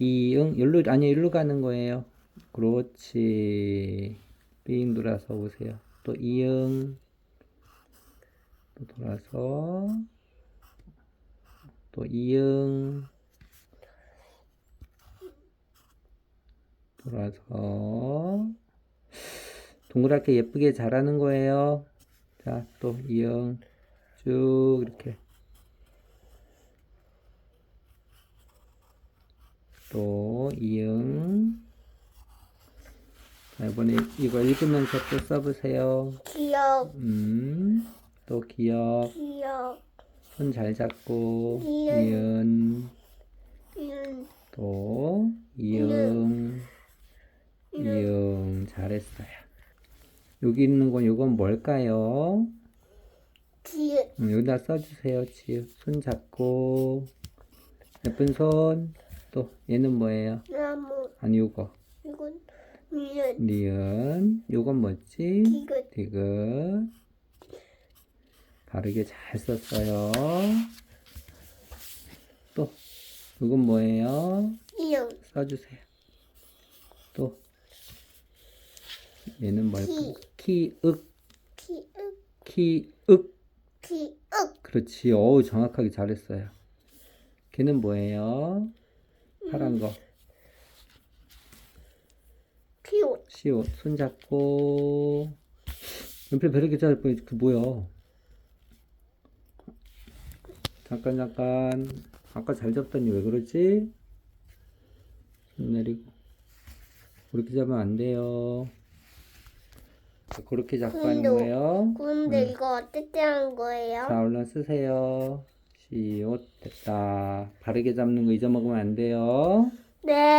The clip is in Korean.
이응 일로 아니 일로 가는 거예요. 그렇지. 삥 돌아서 오세요. 또 이응 또 돌아서 또 이응 돌아서 동그랗게 예쁘게 자라는 거예요. 자, 또 이응 쭉 이렇게 또 이응. 자, 이번에 이거 읽으면서 또 써보세요. 기억, 음, 또 기억, 기억, 손 잘 잡고, 이응. 이은, 음, 또, 이응, 이응, 잘했어요. 여기 있는 건 이건 뭘까요? 기억, 음, 여기다 써주세요. 지우. 손 잡고, 예쁜 손, 또, 얘는 뭐예요? 나무, 아니, 요거. 이건 미연, 니은, 요건 뭐지? 디귿, 디귿. 바르게 잘 썼어요. 또, 이건 뭐예요? 이응, 써주세요. 또, 얘는 뭘까? 키. 키윽, 기억, 키윽. 기억, 그렇지. 어우, 정확하게 잘했어요. 걔는 뭐예요? 파란 거. 기옷, 시옷. 손 잡고. 연필 베르게 잘 뻔, 그 뭐야? 잠깐, 잠깐. 아까 잘 잡더니 왜 그러지? 손 내리고. 그렇게 잡으면 안 돼요. 자, 그렇게 잡고 하는 근데- 거예요. 근데 이거 어떻게 한 거예요? 자, 얼른 쓰세요. 시옷 됐다. 바르게 잡는 거 잊어먹으면 안 돼요. 네.